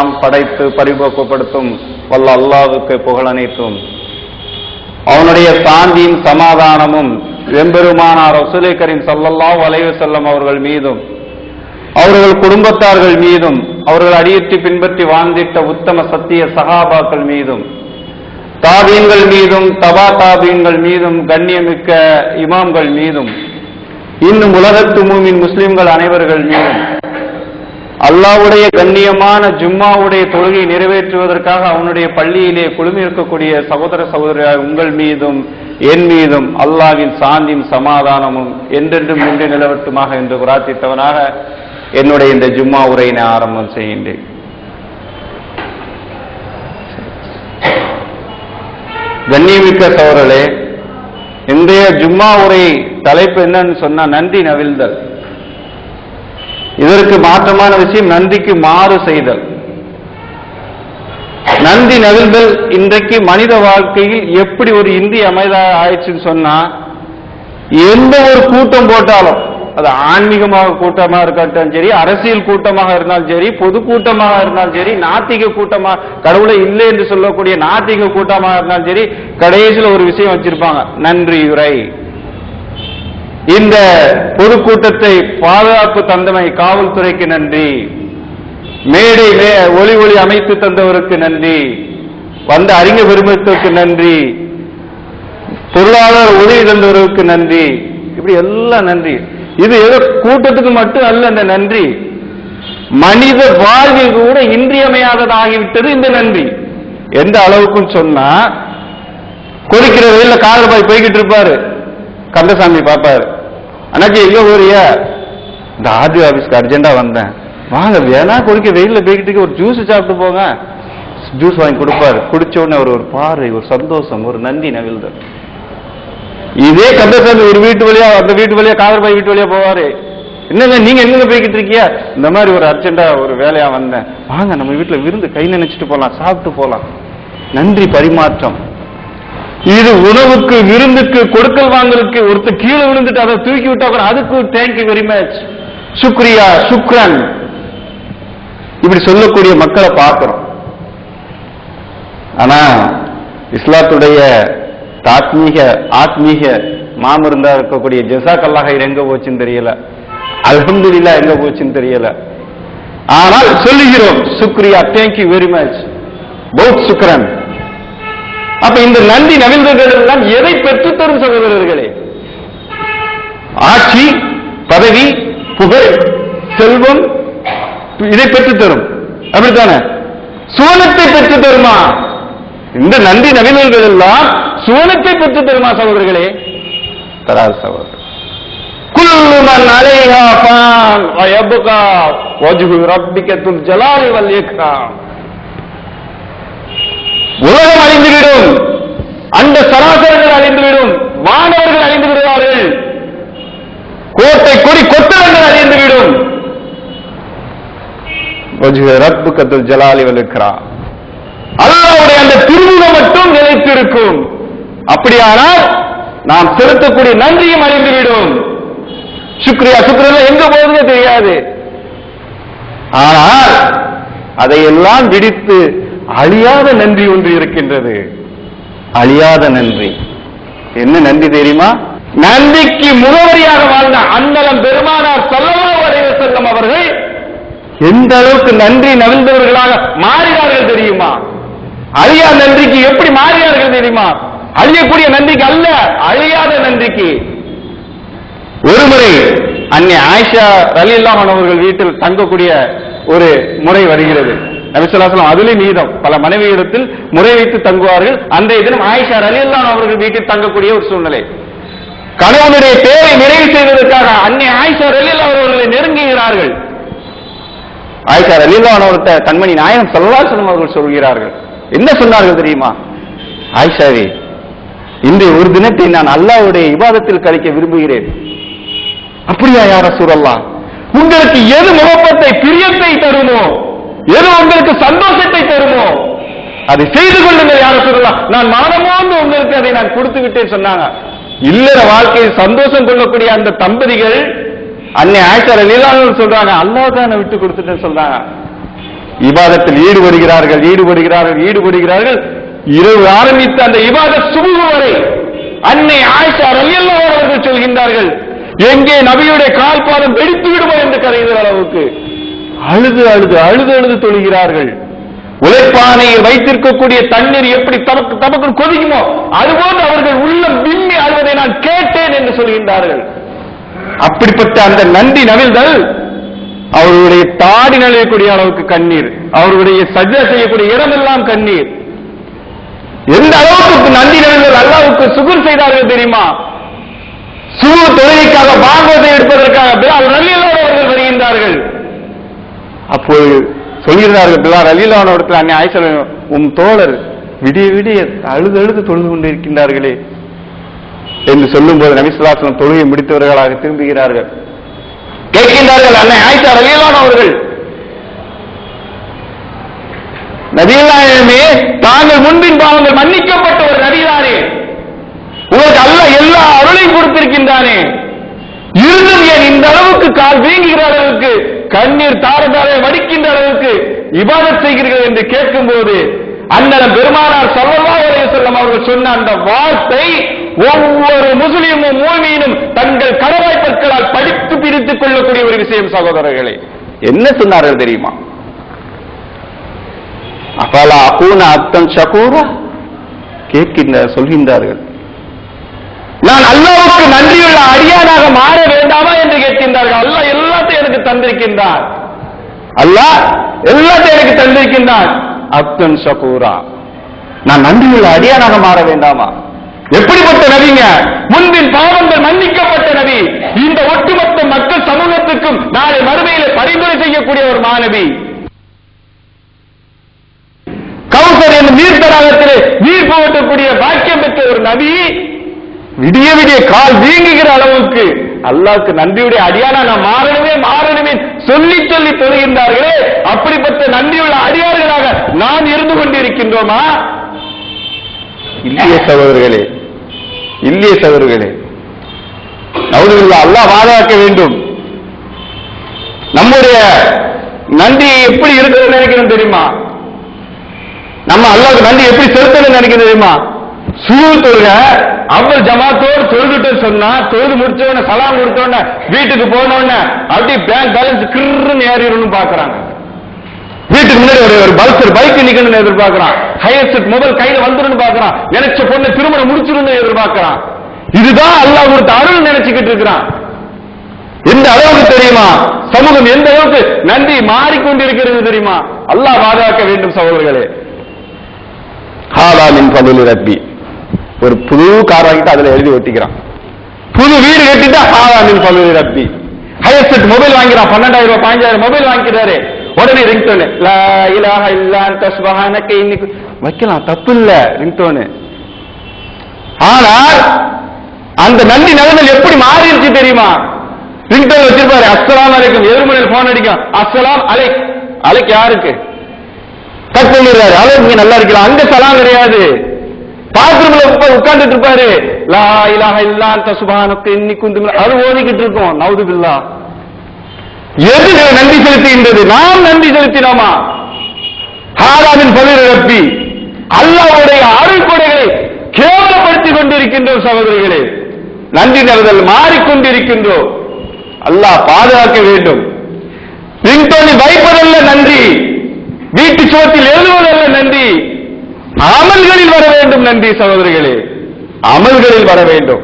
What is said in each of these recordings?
நாம் படைத்து பரிபோக்கப்படுத்தும் வல்ல அல்லாவுக்கு புகழனைத்தும் அவனுடைய சாந்தியும் சமாதானமும் வெம்பெருமானார் ரசூலை கரீம் ஸல்லல்லாஹு அலைஹி வஸல்லம் அவர்கள் மீதும் அவர்கள் குடும்பத்தார்கள் மீதும் அவர்கள் அடியிட்டு பின்பற்றி வாழ்ந்திட்ட உத்தம சத்திய சகாபாக்கள் மீதும் தாபீன்கள் மீதும் தபா தாபீன்கள் மீதும் கண்ணியமிக்க இமாம்கள் மீதும் இன்னும் உலகத்து மூமின் முஸ்லிம்கள் அனைவர்கள் மீதும் அல்லாவுடைய கண்ணியமான ஜும்மாவுடைய தொழுகை நிறைவேற்றுவதற்காக அவனுடைய பள்ளியிலே குழுமி இருக்கக்கூடிய சகோதர சகோதரியார் உங்கள் மீதும் என் மீதும் அல்லாவின் சாந்தியும் சமாதானமும் என்றென்றும் நின்று நிலவட்டுமாக என்று பிரார்த்தித்தவனாக என்னுடைய இந்த ஜும்மா உரையினை ஆரம்பம் செய்கின்றேன். கண்ணியமிக்க சோழர்களே இன்றைய ஜும்மா உரை தலைப்பு என்னன்னு சொன்னா நன்றி நவிழ்தல். இதற்கு மாற்றமான விஷயம் நந்திக்கு மாறு செய்தல். நந்தி நவிழ்தல் இன்றைக்கு மனித வாழ்க்கையில் எப்படி ஒரு இந்திய அமைதா ஆயிடுச்சுன்னு சொன்னா எந்த ஒரு கூட்டம் போட்டாலும் அது ஆன்மீகமாக கூட்டமாக இருக்கட்டும் சரி அரசியல் கூட்டமாக இருந்தாலும் சரி பொதுக்கூட்டமாக இருந்தாலும் சரி நாத்திக கூட்டமாக கடவுளை இல்லை என்று சொல்லக்கூடிய நாத்திக கூட்டமாக இருந்தாலும் சரி கடைசியில் ஒரு விஷயம் வச்சிருப்பாங்க நன்றியுரை இந்த பொதுக்கூட்டத்தை பாதுகாப்பு தந்தமை காவல்துறைக்கு நன்றி. மேடை மே- ஒளி ஒளி அமைத்து தந்தவருக்கு நன்றி. வந்த அறிஞர் பெருமத்துக்கு நன்றி. பொருளாதார உதவி தந்தவர்களுக்கு நன்றி. இப்படி எல்லாம் நன்றி. இது ஏதோ கூட்டத்துக்கு மட்டும் அல்ல இந்த நன்றி. மனித வாழ்வில் கூட இன்றியமையாததாகிவிட்டது இந்த நன்றி. எந்த அளவுக்கும் சொன்னா கொடுக்கிற வெயில்ல காதல் பாய் போய்கிட்டு இருப்பாரு. கந்தசாமி பார்ப்பாரு அண்ணாச்சி எங்க போறியா இந்த ஆர்டிஓ ஆபீஸ்க்கு அர்ஜென்ட்டாக வந்தேன். வாங்க வேணா குடிக்க வெயிலில் போய்கிட்டு இருக்க. ஒரு ஜூஸ் சாப்பிட்டு போங்க. ஜூஸ் வாங்கி கொடுப்பாரு. குடிச்ச உடனே அவர் ஒரு பார்வை ஒரு சந்தோஷம் ஒரு நந்தி நவிழ்தல் இதே கந்தசாமி ஒரு வீட்டு வழியா அந்த வீட்டு வழியா காதர்பாய் வீட்டு வழியா போவாரு. என்னங்க நீங்க எங்க போய்கிட்டு இருக்கியா இந்த மாதிரி ஒரு அர்ஜென்டா ஒரு வேலையா வந்தேன். வாங்க நம்ம வீட்டுல விருந்து கை நினைச்சிட்டு போலாம் சாப்பிட்டு போலாம். நன்றி பரிமாற்றம். இது உணவுக்கு விருந்துக்கு கொடுக்கல் வாங்கலுக்கு ஒருத்தர் கீழே விழுந்துட்டு அதை தூக்கி விட்டா கூட அதுக்கு தேங்க்யூ வெரி மச் சுக்ரியா சுக்ரன். இப்படி சொல்லக்கூடிய மக்களை பார்க்கிறோம். ஆனா இஸ்லாத்துடைய தாத்மீக ஆத்மீக மாமருந்தா இருக்கக்கூடிய ஜெசா அல்லாஹ் எங்க போச்சுன்னு தெரியல. அல்ஹம்துலில்லாஹ் எங்க போச்சுன்னு தெரியல. ஆனால் சொல்லுகிறோம் சுக்ரியா தேங்க்யூ வெரி மச் பௌத் சுக்ரன். அப்ப இந்த நன்றி நவிழ்வுகள் எல்லாம் எதை பெற்றுத்தரும் சகோதரர்களே? ஆட்சி பதவி புகழ் செல்வம் இதை பெற்றுத்தரும் அப்படித்தானே? சுவனத்தை பெற்று தருமா? இந்த நன்றி நவிழ்வுகள் எல்லாம் சுவனத்தை பெற்று தருமா சகோதரர்களே? தராது சகோதரர். குல்லு மன் அலைஹா ஃபான் வயப்கா வஜ்ஹு ரப்பிக துல் ஜலாலி வல் இக்ராம். உலகம் அழிந்துவிடும். அந்த சராசரங்கள் அழிந்துவிடும். மாணவர்கள் அழிந்து விடுவார்கள். கோட்டை கொடி கொத்தவர்கள் அழிந்துவிடும் ரப்பு கத்தல் ஜலாலி வலுக்கிறா அல்லாவுடைய அந்த திருமுகம் மட்டும் நிலைத்திருக்கும். அப்படியானால் நாம் செலுத்தக்கூடிய நன்றியும் அழிந்துவிடும். சுக்ரியா சுக்ரியா எங்க போகுதுன்னு தெரியாது. ஆனால் அதையெல்லாம் விடுத்து அழியாத நன்றி ஒன்று இருக்கின்றது. அழியாத நன்றி. என்ன நன்றி தெரியுமா? நன்றிக்கு முகவரியாக வாழ்ந்த அன்னலம் பெருமானார் ஸல்லல்லாஹு அலைஹி வஸல்லம் அவர்கள் எந்த அளவுக்கு நன்றி நவிழ்ந்தவர்களாக மாறினார்கள் தெரியுமா? அழியாத நன்றிக்கு எப்படி மாறினார்கள் தெரியுமா? அழியக்கூடிய நன்றிக்கு அல்ல அழியாத நன்றிக்கு. ஒருமுறை அன்னை ஆயிஷா அன்ஹா அவர்கள் வீட்டில் தங்கக்கூடிய ஒரு முறை வருகிறது. நபிசுல்லாசலம் அதிலே நீதம் பல மனைவியிடத்தில் முறை வைத்து தங்குவார்கள். அன்றைய தினம் ஆயிஷா அலி அவர்கள் வீட்டில் தங்கக்கூடிய ஒரு சூழ்நிலை. கணவனுடைய தேவை நிறைவு செய்வதற்காக அன்னை ஆயிஷா ரலியல்லாஹு அவர்களை நெருங்குகிறார்கள். ஆயிஷா ரலியல்லாஹு அன்ஹா அவர்கிட்ட கண்மணி நாயகம் ஸல்லல்லாஹு அவர்கள் சொல்கிறார்கள். என்ன சொன்னார்கள் தெரியுமா? ஆயிஷாவே இன்றைய ஒரு தினத்தை நான் அல்லாவுடைய விவாதத்தில் கழிக்க விரும்புகிறேன். அப்படியா யார சூழல்லாம் உங்களுக்கு எது முகப்பத்தை பிரியத்தை தருமோ? எது உங்களுக்கு சந்தோஷத்தை தருமோ? அதை செய்து கொள்ளுங்கள் யாரும் சொல்லலாம் நான் மானமோந்து உங்களுக்கு அதை நான் கொடுத்து விட்டேன் சொன்னாங்க. இல்லற வாழ்க்கையில் சந்தோஷம் கொள்ளக்கூடிய அந்த தம்பதிகள் அன்னை ஆச்சார லீலாவில் சொல்றாங்க அல்லாஹ் தான் விட்டு கொடுத்துட்டேன்னு சொல்றாங்க. இபாதத்தில் ஈடுபடுகிறார்கள் ஈடுபடுகிறார்கள் ஈடுபடுகிறார்கள். இரவு ஆரம்பித்த அந்த இபாத சுபு வரை அன்னை ஆயிஷா ரலியல்லாஹு அவர்கள் சொல்கின்றார்கள் எங்கே நபியுடைய கால்பாதம் வெடித்து விடுமோ என்று கரைகிற அளவுக்கு. அழுது அழுது அழுது அழுது தொழுகிறார்கள். உழைப்பானையை வைத்திருக்கக்கூடிய தண்ணீர் எப்படி தமக்கு தமக்கு கொதிக்குமோ அதுபோன்று அவர்கள் உள்ளம் விம்மி அழுவதை நான் கேட்டேன் என்று சொல்கின்றார்கள். அப்படிப்பட்ட அந்த நந்தி நவிழ்தல் அவர்களுடைய தாடி நழையக்கூடிய அளவுக்கு கண்ணீர் அவர்களுடைய சஜ்ஜா செய்யக்கூடிய இடமெல்லாம் கண்ணீர். எந்த அளவுக்கு நந்தி நவிழ்தல் அல்லாவுக்கு சுகுர் செய்தார்கள் தெரியுமா? சுகு தொழிலைக்காக பாகவதை எடுப்பதற்காக பிலால் ரலியல்லாஹு அவர்கள் வருகின்றார்கள். அப்போது சொல்கிறார்கள் பிள்ளார் அலிலான இடத்துல அன்னை ஆய்ச்சல் உம் தோழர் விடிய விடிய அழுது அழுது தொழுது கொண்டிருக்கின்றார்களே என்று சொல்லும்போது நபிசுல்லாசலம் தொழுகை முடித்தவர்களாக திரும்புகிறார்கள். கேட்கின்றார்கள் அன்னை ஆயிஷா ரலியல்லான அவர்கள் நபியல்லாமே தாங்கள் முன்பின் பாவங்கள் மன்னிக்கப்பட்ட ஒரு நபிதானே உங்களுக்கு அல்ல எல்லா அருளையும் கொடுத்திருக்கின்றானே. இருந்தும் ஏன் இந்த அளவுக்கு கால் வீங்குகிற அளவுக்கு கண்ணீர் தார தார இபாதத் செய்கிறீர்கள் என்று கேட்கும் போது அண்ணன் பெருமானார் ஸல்லல்லாஹு அலைஹி வஸல்லம் அவர்கள் சொன்ன அந்த வார்த்தை ஒவ்வொரு முஸ்லிமும் மூமியினும் தங்கள் கடவாய் பற்களால் படித்து பிரித்துக் கொள்ளக்கூடிய ஒரு விஷயம் சகோதரர்களே. என்ன சொன்னார்கள் தெரியுமா? அஃபலா அகூன அத்தம் சகூரா கேட்கின்ற சொல்கின்றார்கள். நான் அல்லாவுக்கு நன்றியுள்ள அடியானாக மாற வேண்டாமா என்று கேட்கின்றார்கள். அல்லாஹ் எல்லாத்தையும் எனக்கு தந்திருக்கின்றார் அல்லாஹ் எல்லாத்தையும் எனக்கு தந்திருக்கின்றான். அப்தன் ஷகூரா. நான் நன்றியுள்ள அடியானாக மாற வேண்டாமா? எப்படிப்பட்ட நபிங்க? முன்பின் பாவங்கள் மன்னிக்கப்பட்ட நபி. இந்த ஒட்டுமொத்த மக்கள் சமூகத்துக்கும் நாளை மறுமையில பரிந்துரை செய்யக்கூடிய ஒரு மாணவி. கவுசர் என்னும் நீர் தடாகத்திலே நீர் புகட்டக்கூடிய பாக்கியம் பெற்ற ஒரு நபி. விடிய விடிய கால் வீங்குகிற அளவுக்கு அல்லாவுக்கு நன்றியுடைய அடியானா நான் மாறணுமே மாறணுமே. சொல்லி சொல்லி தொழுகின்றார்களே அப்படிப்பட்ட நன்றியுள்ள அடியார்களாக நாம் இருந்து கொண்டிருக்கின்றோமா? இல்லையே சகோதரர்களே. இல்லையே சகோதரர்களே. நவுதுல்லா அல்லாஹ் பாதுகாக்க வேண்டும். நம்முடைய நன்றி எப்படி இருக்குன்னு நினைக்கிறோம் தெரியுமா? நம்ம அல்லாவுக்கு நன்றி எப்படி செலுத்தணும்னு நினைக்கிறது தெரியுமா? சூழ் தொழுக அவ்வளவு ஜமாத்தோடு தொழுதுட்டு சொன்னா தொழுது முடிச்சவன சலாம் கொடுத்த வீட்டுக்கு போன அப்படி அப்படியே பேங்க் பேலன்ஸ் கிருன்னு ஏறிடணும்னு பாக்குறாங்க வீட்டுக்கு முன்னாடி ஒரு ஒரு பல்சர் பைக் நிக்கணும்னு எதிர்பார்க்கிறான். ஹையஸ்ட் மொபைல் கையில வந்துருன்னு பாக்குறான் நினைச்ச பொண்ணு திருமணம் முடிச்சிருன்னு எதிர்பார்க்கிறான். இதுதான் அல்லாஹ் கொடுத்த அருள் நினைச்சுக்கிட்டு இருக்கிறான். எந்த அளவுக்கு தெரியுமா? சமூகம் எந்த அளவுக்கு நன்றி மாறிக்கொண்டிருக்கிறது தெரியுமா? அல்லாஹ் பாதுகாக்க வேண்டும் சகோதரர்களே. ஹாலாமின் பதலி ரப்பி. ஒரு புது கார் வாங்கிட்டு அதுல எழுதி ஒட்டிக்கிறான். புது வீடு கட்டிட்டா ஹாலாமின் பதலி ரப்பி. ஹையஸ்ட் மொபைல் வாங்கிறான் பன்னெண்டாயிரம் ரூபாய் பதினஞ்சாயிரம் மொபைல் வாங்கிக்கிறாரு. உடனே ரிங்டோனு லா இலாஹ இல்லா அன்த இன்னைக்கு வைக்கலாம் தப்பு இல்ல ரிங்டோனு ஆனால் அந்த நன்றி நிலைமையில் எப்படி மாறிடுச்சு தெரியுமா? ரிங்டோன் வச்சிருப்பாரு அஸ்லாம் அலைக்கும். எதிர்மனையில் போன் அடிக்கும். அஸ்லாம் அலைக் அலைக் யாருக்கு? தப்பு பண்ணிடுறாரு அளவு நீங்க நல்லா இருக்கலாம் அங்க சலாம் கிடையாது. பாத்ரூம்ல உட்கார்ந்துட்டு இருப்பாரு. லா இலாக இல்லாத சுபானுக்கு இன்னைக்கு குந்து அது ஓதிக்கிட்டு இருக்கோம். நவுது பில்லா. எது நன்றி செலுத்துகின்றது? நாம் நன்றி செலுத்தினோமா? ஹாராவின் பதில் ரப்பி அல்லாவுடைய அருள்கொடைகளை கேவலப்படுத்திக் கொண்டிருக்கின்றோம் சகோதரிகளே. நன்றி நிறுதல் மாறிக்கொண்டிருக்கின்றோம் அல்லாஹ் பாதுகாக்க வேண்டும். ரிங்டோனி வைப்பதல்ல நன்றி. வீட்டு சோத்தில் எழுதுவதல்ல நன்றி. அமல்களில் வர வேண்டும் நன்றி சகோதரிகளே. அமல்களில் வர வேண்டும்.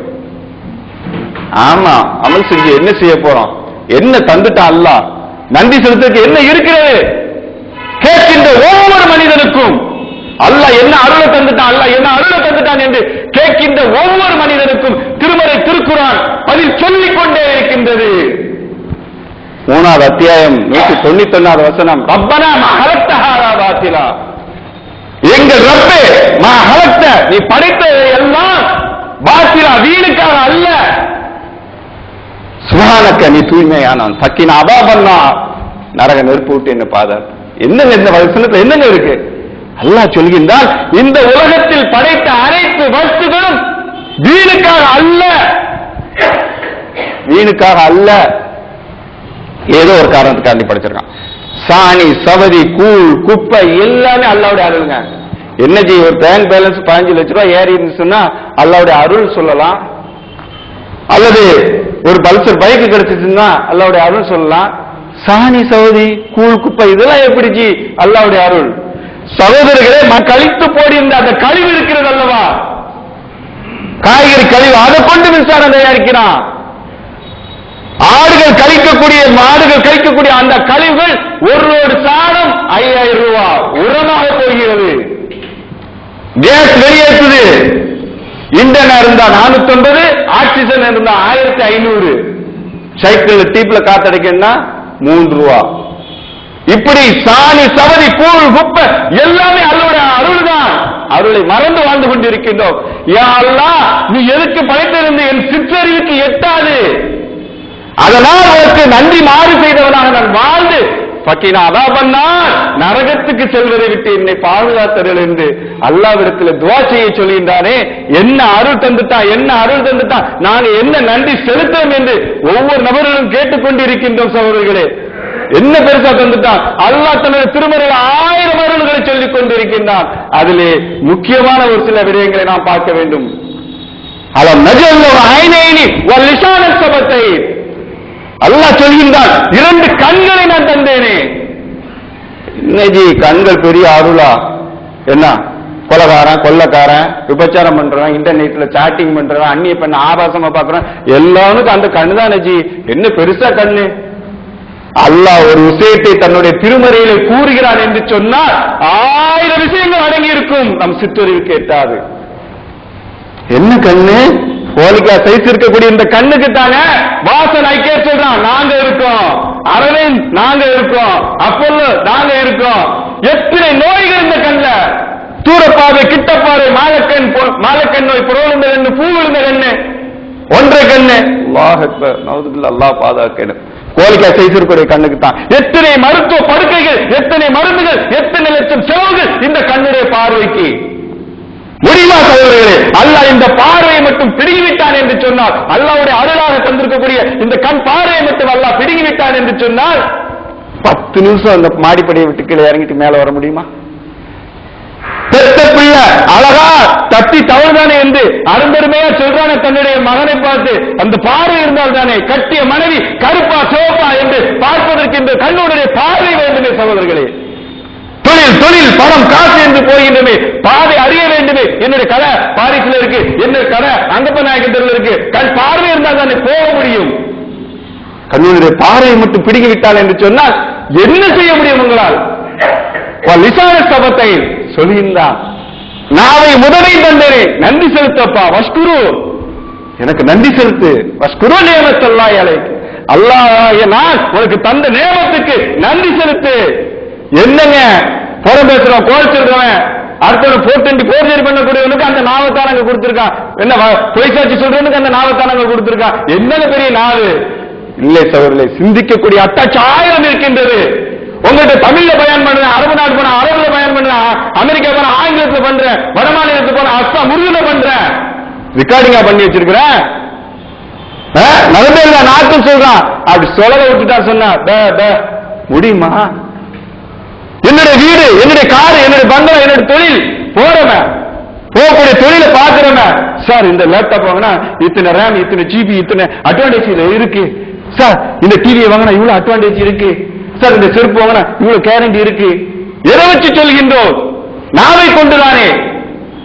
ஆமா அமல் செஞ்சு என்ன செய்ய போறோம்? என்ன தந்துட்டான் அல்லாஹ் நன்றி செலுத்துக்கு என்ன இருக்கிறது? கேட்கின்ற ஒவ்வொரு மனிதனுக்கும் அல்ல என்ன அருளை தந்துட்டான் அல்ல என்ன அருளை தந்துட்டான் என்று கேட்கின்ற ஒவ்வொரு மனிதனுக்கும் திருமறை திருக்குறான் பதில் சொல்லிக் கொண்டே இருக்கின்றது. மூணாவது அத்தியாயம் நூற்றி தொண்ணூத்தி ஒன்னாவது வசனம். ரப்பனா மகரத்தஹாரா பாத்திலா. எங்கள் ரப்பே மா ஹலத்த நீ படைத்ததை எல்லாம் பாத்திலா வீணுக்காக அல்ல. சுகானக்க நீ தூய்மையானான் சக்கின அபாபன்னா நரக நெருப்பு விட்டு என்ன பாதார் என்னங்க இந்த வசனத்துல என்னங்க இருக்கு? அல்லாஹ் சொல்கின்றால் இந்த உலகத்தில் படைத்த அனைத்து வஸ்துகளும் வீணுக்காக அல்ல. வீணுக்காக அல்ல. ஏதோ ஒரு காரணத்துக்காண்டி படைச்சிருக்கான். சாணி சவதி கூழ் குப்பை எல்லாமே அல்லாவுடைய அருளுங்க. என்ன செய்ய ஒரு பேங்க் பேலன்ஸ் பதினஞ்சு லட்ச ரூபாய் ஏறி இருந்துச்சுன்னா அல்லாவுடைய அருள் சொல்லலாம். அல்லது ஒரு பல்சர் பைக் கிடைச்சிச்சுன்னா அல்லாவுடைய அருள் சொல்லலாம். சாணி சவதி கூழ் குப்பை இதெல்லாம் எப்படி ஜி? அல்லாவுடைய அருள். சகோதரர்களே ம- கழித்து போடியிருந்த அந்த கழிவு இருக்கிறது அல்லவா? காய்கறி கழிவு அதை கொண்டு மின்சாரம் தயாரிக்கிறான். ஆடுகள் கழிக்கக்கூடிய மாடுகள் கழிக்கக்கூடிய அந்த கழிவுகள் ஒரு ஒரு சாணம் ஐயாயிரம் ரூபாய் உரமாக போகிறது. கேஸ் வெளியேற்றுது. இண்டனா இருந்தா நானூத்தி ஐம்பது ஆக்சிஜன் இருந்தா ஆயிரத்தி ஐநூறு. சைக்கிள் டீப்ல காத்தடைக்கணும்னா மூன்று ரூபா. இப்படி சாணி சவதி கூழ் குப்பை எல்லாமே அருளுடைய அருள் தான் அருளை மறந்து வாழ்ந்து கொண்டிருக்கின்றோம். யா அல்லா நீ எதுக்கு படைத்திருந்த என் சிற்றறிவுக்கு எட்டாது? அதனால் உனக்கு நன்றி மாறு செய்தவனாக நான் வாழ்ந்து பக்கினா அதா நரகத்துக்கு செல்வதை விட்டு என்னை பாதுகாத்தர்கள் என்று அல்லாவிடத்தில் துவா செய்ய சொல்கின்றானே என்ன அருள் தந்துட்டான் என்ன அருள் தந்துட்டான் நான் என்ன நன்றி செலுத்தோம் என்று ஒவ்வொரு நபர்களும் கேட்டுக்கொண்டிருக்கின்றோம் சகோதரர்களே. என்ன பெருசா தந்துட்டான் அல்லாஹ் தனது திருமறையில் ஆயிரம் அருள்களை சொல்லிக் கொண்டிருக்கின்றான். அதிலே முக்கியமான ஒரு சில விடயங்களை நாம் பார்க்க வேண்டும். அவன் நஜல் ஒரு ஐநேனி ஒரு லிசான சபத்தை அல்லாஹ் சொல்கின்றான் இரண்டு கண்களை நான் தந்தேனே. இன்னைக்கு கண்கள் பெரிய அருளா என்ன? கொலகாரன் கொள்ளக்காரன் விபச்சாரம் பண்றான் இன்டர்நெட்ல சாட்டிங் பண்றான் அந்நிய பெண் ஆபாசமா பாக்குறான் எல்லாருக்கும் அந்த கண்ணு தான் ஜி என்ன பெருசா கண்ணு? அல்லாஹ் ஒரு விஷயத்தை தன்னுடைய திருமறையில கூறுகிறான் என்று சொன்னால் ஆயிரம் விஷயங்கள் அடங்கி இருக்கும் நம் சிற்றறிவுக்கு எட்டாது என்ன கண்ணு? போலிக்கா சைஸ் இருக்கக்கூடிய இந்த கண்ணுக்கு தாங்க வாசன் ஐக்கே சொல்றான் நாங்க இருக்கோம். அரவிந்த் நாங்க இருக்கோம். அப்பல்லோ நாங்க இருக்கோம். எத்தனை நோய்கள் இந்த கண்ணுல? தூரப்பாவை கிட்டப்பாவை மாலக்கண் மாலக்கண் நோய் புறவிழுந்த கண்ணு பூ விழுந்த கண்ணு ஒன்றை கண்ணு. அல்லா அக்பர் நவுதுபில்லா அல்லாஹ் பாதுகாக்கணும் கோலிக்கா கண்ணுக்கு தான். எத்தனை மருத்துவ படுக்கைகள் எத்தனை மருந்துகள் எத்தனை லட்சம் செலவுகள் இந்த கண்ணுடைய பார்வைக்கு? முடியுமா சகோதரர்களே அல்லாஹ் இந்த பார்வையை மட்டும் பிடுங்கிவிட்டான் என்று சொன்னால் அல்லாவுடைய அருளாக தந்திருக்கக்கூடிய இந்த கண் பார்வையை மட்டும் அல்லாஹ் பிடுங்கிவிட்டான் என்று சொன்னால் பத்து நிமிஷம் அந்த மாடிப்படியை விட்டு கீழே இறங்கிட்டு மேல வர முடியுமா? பெத்த பிள்ளை அழகா தட்டி தவறுதானே என்று அரும்பெருமையா சொல்றானே தன்னுடைய மகனை பார்த்து அந்த பார்வை இருந்தால் தானே கட்டிய மனைவி கருப்பா சோப்பா என்று பார்ப்பதற்கு இந்த கண்ணுடைய பார்வை வேண்டுமே சகோதரர்களே. தொழில் தொழில் பணம் காசு என்று போகின்றமே. பாதை அறிய வேண்டுமே. என்னுடைய கடை பாரிஸ்ல இருக்கு. என்னுடைய கடை அங்கப்ப நாயகத்தில் இருக்கு. கண் பார்வை இருந்தால் தானே போக முடியும். கண்ணுடைய பார்வையை மட்டும் பிடுங்கி விட்டால் என்று சொன்னால் என்ன செய்ய முடியும் உங்களால்? லிசான சபத்தை சொல்லியிருந்தான் நாவை முதலை தந்தனே நன்றி செலுத்தப்பா. வஷ்குரு. எனக்கு நன்றி செலுத்து. வஷ்குரு நேமத்தல்லாய் அலைக்கு அல்லாஹ் நான் உனக்கு தந்த நேமத்துக்கு நன்றி செலுத்து. என்னங்க? புறம் பேசுறோம் கோல் அடுத்தவன் போட்டு போர்ஜரி பண்ணக்கூடியவனுக்கு அந்த நாவத்தானங்க அங்க கொடுத்திருக்கான் என்ன வ- பொய் சாட்சி சொல்றவனுக்கு அந்த நாவத்தானங்க கொடுத்திருக்கா? கொடுத்திருக்கான் என்னங்க பெரிய நாவு? இல்லை சகோதரர்களே சிந்திக்கக்கூடிய அட்டாட்சி ஆயிரம் இருக்கின்றது. உங்கள்கிட்ட தமிழ்ல பயன் பண்றேன் அரபு நாடு போன அரபுல பயன் பண்றேன் அமெரிக்கா போன ஆங்கிலத்துல பண்றேன் வட மாநிலத்துக்கு போன அஸ்ஸாம் உருதுல பண்றேன் ரெக்கார்டிங்கா பண்ணி வச்சிருக்கிறேன் நடந்தே நாட்டு சொல்றான். அப்படி சொல்ல விட்டுட்டா சொன்னா பே, பே. முடியுமா? என்னுடைய வீடு என்னுடைய கார் என்னுடைய பங்களா என்னுடைய தொழில் போறவன். போகக்கூடிய தொழிலை பாக்குறவன் சார் இந்த லேப்டாப் வாங்கினா இத்தனை ரேம் இத்தனை ஜிபி இத்தனை அட்வான்டேஜ் இருக்கு. சார் இந்த டிவியை வாங்கினா இவ்வளவு அட்வான்டேஜ் இருக்கு. சார் இந்த செருப்பு வாங்கினா இவ்வளவு கேரண்டி இருக்கு. எதை வச்சு சொல்கின்றோம்? நாவை கொண்டுதானே.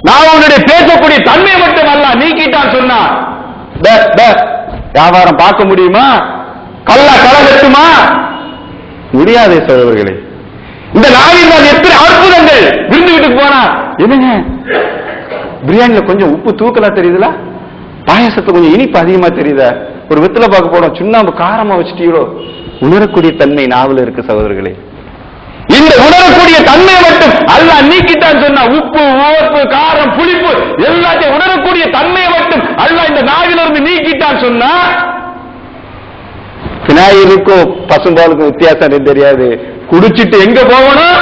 நான் உன்னுடைய பேசக்கூடிய தன்மை மட்டும் அல்ல நீக்கிட்டான் சொன்னா. வியாபாரம் பார்க்க முடியுமா? கல்லா கலகட்டுமா முடியாதே சகோதரர்களே. இந்த நாளில் தான் எத்தனை அற்புதங்கள் விருந்து வீட்டுக்கு போனா? என்னங்க? பிரியாணியில கொஞ்சம் உப்பு தூக்கலா தெரியுதுல? பாயாசத்தை கொஞ்சம் இனிப்பு அதிகமா தெரியுதா. ஒரு வெத்தில பார்க்க போனோம் சுண்ணாம்பு காரமா வச்சுட்டீங்களோ? உணரக்கூடிய தன்மை நாவல இருக்கு சகோதரர்களே. இந்த உணரக்கூடிய தன்மை மட்டும் அல்ல நீக்கிட்டான்னு சொன்னா உப்பு உவப்பு காரம் புளிப்பு எல்லாத்தையும் உணரக்கூடிய தன்மையை மட்டும் அல்ல இந்த நாவிலிருந்து நீக்கிட்டான்னு சொன்னா விநாயகருக்கும் பசும்பாலுக்கும் வித்தியாசம் தெரியாது. குடிச்சிட்டு எங்க போகணும்?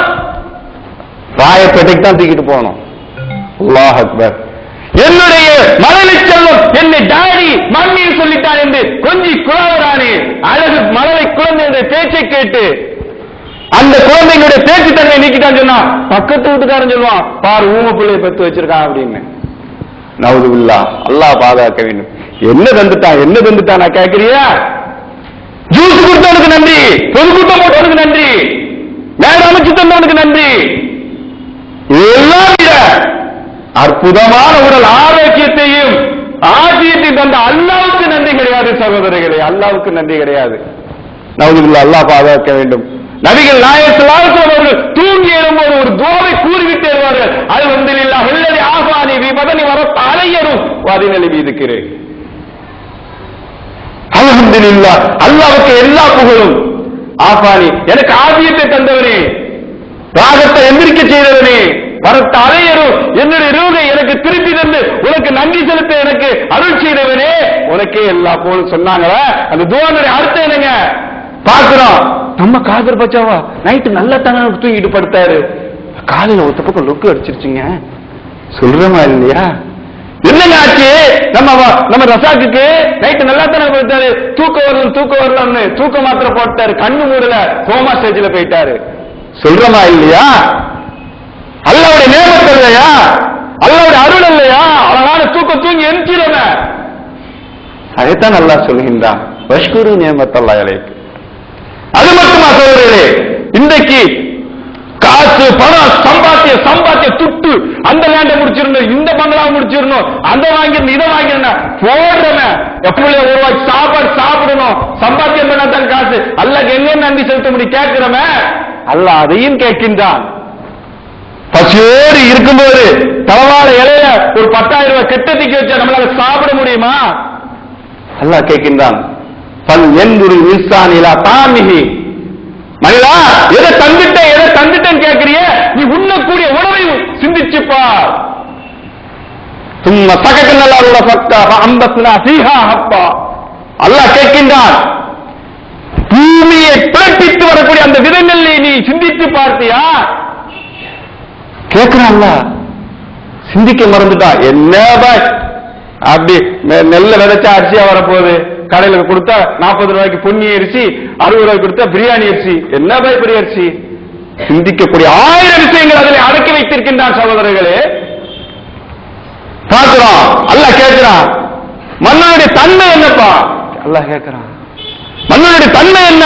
ராயப்பேட்டைக்கு தான் தூக்கிட்டு போகணும். அல்லாஹ் அக்பர். என்னுடைய மழலை செல்வம் என்னை டாடி மம்மின்னு சொல்லிட்டான் என்று கொஞ்சி குழவரானே அழகு மழலை குழந்தை என்ற பேச்சை கேட்டு அந்த குழந்தைங்களுடைய பேச்சு தன்மை நீக்கிட்டான்னு சொன்னா பக்கத்து வீட்டுக்காரன் சொல்லுவான் பாரு ஊம பிள்ளைய பெத்து வச்சிருக்கான் அப்படின்னு. நவுதுல்லா அல்லாஹ் பாதுகாக்க வேண்டும். என்ன தந்துட்டான் என்ன தந்துட்டான் நான் கேட்கிறியா? ஜூஸ் கொடுத்தவனுக்கு நன்றி பொதுக்கூட்டம் போட்டவனுக்கு நன்றி. மேல அமைச்சு தந்தவனுக்கு நன்றி. எல்லாம் அற்புதமான உடல் ஆரோக்கியத்தையும் ஆசியத்தை தந்த அல்லாவுக்கு நன்றி கிடையாது சகோதரிகளே அல்லாவுக்கு நன்றி கிடையாது. நவுதுல்லா அல்லாஹ் பாதுகாக்க வேண்டும். நபிகள் நாயகத்தில் அவர்கள் தூங்கி எழும்போது ஒரு துவாவை கூறிவிட்டு வருவார்கள் அது வந்து இல்லா ஹெல்லதி ஆசானி விபதனி வர அலையரும் வாதினலி வீதுக்கிறேன் அல்ஹம்துலில்லா அல்லாவுக்கு எல்லா புகழும். ஆசானி எனக்கு ஆதியத்தை தந்தவனே. ராகத்தை எந்திரிக்க செய்தவனே. வரத்த அலையரும் என்னுடைய ரூகை எனக்கு திருப்பி தந்து உனக்கு நன்றி செலுத்த எனக்கு அருள் செய்தவனே. உனக்கே எல்லா போலும் சொன்னாங்களா? அந்த துவானுடைய அர்த்தம் என்னங்க? பாக்குறோம் நம்ம காதர் பச்சாவா? நைட்டு நல்லா தங்க தூங்கிட்டு படுத்தாரு. காலையில ஒத்த பக்கம் லுக்கு அடிச்சிருச்சுங்க. சொல்றமா இல்லையா? என்னங்க ஆச்சு நம்ம நம்ம ரசாக்குக்கு நைட்டு நல்லா தானே போயிட்டாரு? தூக்கம் வரல தூக்கம் வரலன்னு தூக்க மாத்திரை போட்டாரு கண்ணு மூடல கோமா ஸ்டேஜ்ல போயிட்டாரு. சொல்றமா இல்லையா? அல்லாவுடைய நேமத்தை இல்லையா? அல்லாவுடைய அருள் இல்லையா? அவனால தூக்கம் தூங்கி எரிச்சிருவன் அதைத்தான் நல்லா சொல்கின்றான். வஷ்குரு நேமத்தல்லா இலைக்கு அது மட்டுமா சொல்றீங்களே இன்றைக்கு காசு பணம் சம்பாத்திய சம்பாத்திய துட்டு அந்த லேண்ட முடிச்சிருந்தோம் இந்த பங்களா முடிச்சிருந்தோம் அந்த வாங்கிருந்தோம் இதை வாங்கிருந்தேன் போடுறவன் எப்பவுமே ஒரு ரூபாய்க்கு சாப்பாடு சாப்பிடணும். சம்பாத்தியம் பண்ணாதான் காசு. அல்லாஹ் எங்க நன்றி செலுத்த முடியும் கேட்கிறவன் அல்ல அதையும் கேட்கின்றான். பசியோடு இருக்கும்போது தளவாழ இலைய ஒரு பத்தாயிரம் ரூபாய் கெட்டத்துக்கு வச்சா நம்மளால சாப்பிட முடியுமா? அல்ல கேட்கின்றான். பல் என்புரு இன்சான் இலா தாமிகி மனிதா எதை தந்துட்டேன் எதை தந்துட்டேன்னு கேட்கிறிய நீ உண்ணக்கூடிய உணவை சிந்திச்சுப்பா சும்மா சும்மா சகக்கு உள்ள பக்கா அம்பத்னா சீஹா அப்பா அல்லாஹ் கேட்கின்றான் பூமியை பிறப்பித்து வரக்கூடிய அந்த விதை நீ சிந்தித்து பார்த்தியா? கேட்கிறான்ல சிந்திக்க மறந்துட்டா என்ன அப்படி நெல்லை விதைச்சா அரிசியா வரப்போகுது? கடையில கொடுத்தா நாற்பது ரூபாய்க்கு பொன்னி அரிசி அறுபது ரூபாய்க்கு கொடுத்தா பிரியாணி அரிசி. என்ன பாய் பெரிய அரிசி? சிந்திக்கக்கூடிய ஆயிரம் விஷயங்கள் அதில் அடக்கி வைத்திருக்கின்றான் சகோதரர்களே. பார்க்கிறோம் அல்லாஹ் கேட்கிறான் மன்னனுடைய தன்மை என்னப்பா? அல்லாஹ் கேட்கிறான். மன்னனுடைய தன்மை என்ன?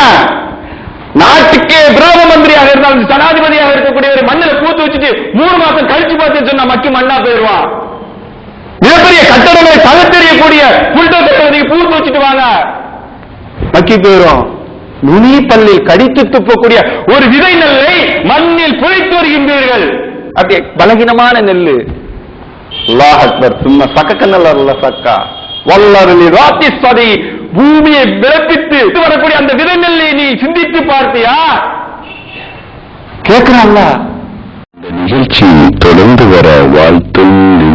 நாட்டுக்கே பிரதம மந்திரியாக இருந்தாலும் ஜனாதிபதியாக இருக்கக்கூடியவர் மண்ணில் பூத்து வச்சுட்டு மூணு மாசம் கழிச்சு பார்த்து சொன்னா மக்கி மண்ணா போயிடுவான் மிகப்பெரிய கட்டடங்களை தகத்தெறியக்கூடிய புல்டோசர் பூத்து வச்சுட்டு வாங்க. மக்கி போயிடும் நுனி பல்லில் கடித்து துப்பக்கூடிய ஒரு விதை நெல்லை மண்ணில் புழைத்து வருகின்றீர்கள். அப்படி பலகீனமான நெல்லு. அல்லாஹ் அக்பர் சும்மா சக்கக்க நல்ல சக்கா. வல்லருளி ராத்தி சதி பூமியை விளப்பித்து வரக்கூடிய அந்த விதை நெல்லை நீ சிந்தித்து பார்த்தியா? கேட்கிறான்ல நிகழ்ச்சி தொடர்ந்து வர வாழ்த்தும்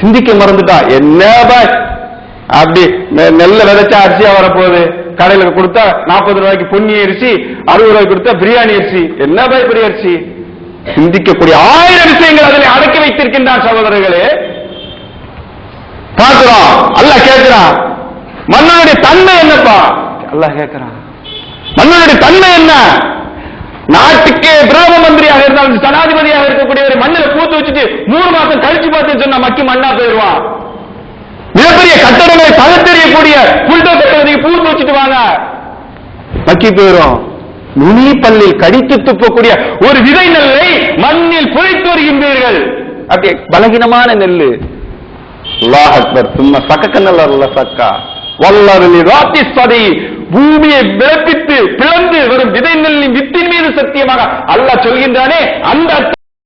சிந்திக்க மறந்துட்டா? என்ன அப்படி நெல்ல விதைச்சா அரிசியா வரப்போகுது. கடையில கொடுத்தா நாற்பது ரூபாய்க்கு பொன்னி அரிசி அறுபது ரூபாய்க்கு கொடுத்தா பிரியாணி அரிசி. என்ன பாய் பெரிய அரிசி? சிந்திக்கக்கூடிய ஆயிரம் விஷயங்கள் அதில் அடக்கி வைத்திருக்கின்றான் சகோதரர்களே. பார்க்கிறோம் அல்லாஹ் கேட்கிறான் மன்னனுடைய தன்மை என்னப்பா? அல்லாஹ் கேட்கிறான். மன்னனுடைய தன்மை என்ன? நாட்டுக்கே பிரதம மந்திரியாக இருந்தாலும் ஜனாதிபதியாக இருக்கக்கூடியவர் மண்ணில் பூத்து வச்சுட்டு மூணு மாசம் கழிச்சு பார்த்து சொன்னா மக்கி மண்ணா போயிடுவான் மிகப்பெரிய கட்டடங்களை தகத்தெறியக்கூடிய புல்டோசர் பூத்து வச்சுட்டு வாங்க. மக்கி போயிடும் நுனி பல்லில் கடித்து துப்பக்கூடிய ஒரு விதை நெல்லை மண்ணில் புழைத்து வருகின்றீர்கள். அப்படியே பலகீனமான நெல்லு. அல்லாஹ் அக்பர் சும்மா சக்கக்க நல்ல சக்கா. வல்லருளி ராத்தி சதி. பூமியை விளப்பித்து பிளந்து வரும் விதை நெல்லின் வித்தின் மீது சத்தியமாக அல்லாஹ் சொல்கின்றானே அந்த